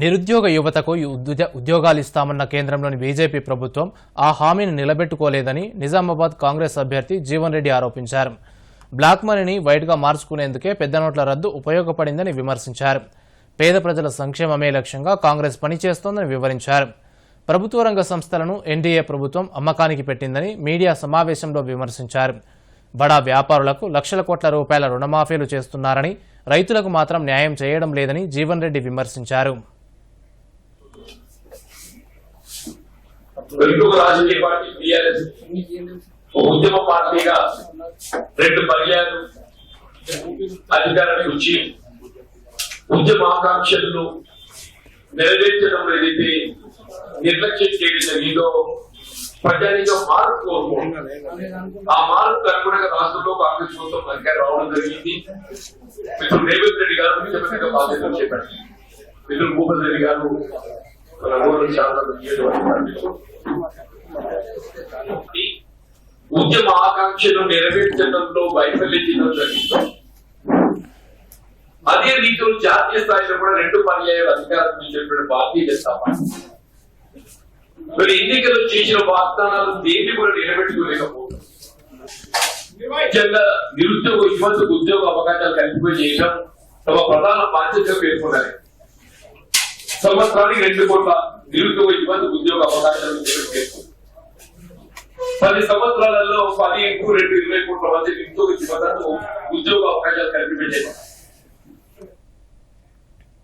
నిరుద్యోగ యువతకు ఉద్యోగాలు ఇస్తామన్న కేంద్రంలోని బీజేపీ ప్రభుత్వం ఆ హామీని నిలబెట్టుకోలేదని నిజామాబాద్ కాంగ్రెస్ అభ్యర్థి జీవన్ రెడ్డి ఆరోపించారు. బ్లాక్ మనీని వైట్గా మార్చుకునేందుకే పెద్ద నోట్ల రద్దు ఉపయోగపడిందని విమర్శించారు. పేద ప్రజల సంక్షేమమే లక్ష్యంగా కాంగ్రెస్ పనిచేస్తోందని వివరించారు. ప్రభుత్వ రంగ సంస్థలను ఎన్డీఏ ప్రభుత్వం అమ్మకానికి పెట్టిందని మీడియా సమావేశంలో విమర్శించారు. బడా వ్యాపారులకు లక్షల కోట్ల రూపాయల రుణమాఫీలు చేస్తున్నారని రైతులకు మాత్రం న్యాయం చేయడం లేదని జీవన్ రెడ్డి విమర్శించారు. వెలుగు రాజకీయ పార్టీ టీఆర్ఎస్ ఉద్యమ పార్టీగా రెండు పర్యాలు అధికారానికి వచ్చి ఉద్యమ ఆకాంక్షలను నెరవేర్చడం ఏదైతే నిర్లక్ష్యం చేయడం జరిగిందో ప్రజానికం మార్పు కోరుకుంటున్నారు ఆ మార్పు అనుగుణంగా రాష్ట్రంలో కాంగ్రెస్ ప్రభుత్వం అధికారం రావడం జరిగింది. మిత్రుడు రేవంత్ రెడ్డి గారు ముఖ్యమంత్రిగా బాధ్యతలు చేపట్టారు. మిత్రుడు భూపతి రెడ్డి గారు ఉద్యమ ఆకాంక్షను నెరవేర్చడంలో వైఫల్యం చెందడం అదే రీతిలో జాతీయ స్థాయిలో కూడా రెండు పర్యాయాలు అధికారం ఇచ్చినటువంటి భారతీయ జనతా పార్టీ. మరి ఎన్నికలు చేసిన వాగ్దానాలు దేన్ని కూడా నిలబెట్టుకోలేకపోవడం. ముఖ్యంగా నిరుద్యోగ యువతకు ఉద్యోగ అవకాశాలు కల్పింప చేయడం తమ ప్రధాన బాధ్యతగా పేర్కొన్నారు సంవత్సరానికి రెండు కోట్ల నిరుద్యోగ యువతకు ఉద్యోగ అవకాశాలు పేర్కొన్నారు పది సంవత్సరాలలో పది ఇంటూ రెండు ఇరవై కోట్ల మంది నిరుద్యోగ యువతకు ఉద్యోగ అవకాశాలు కల్పించారు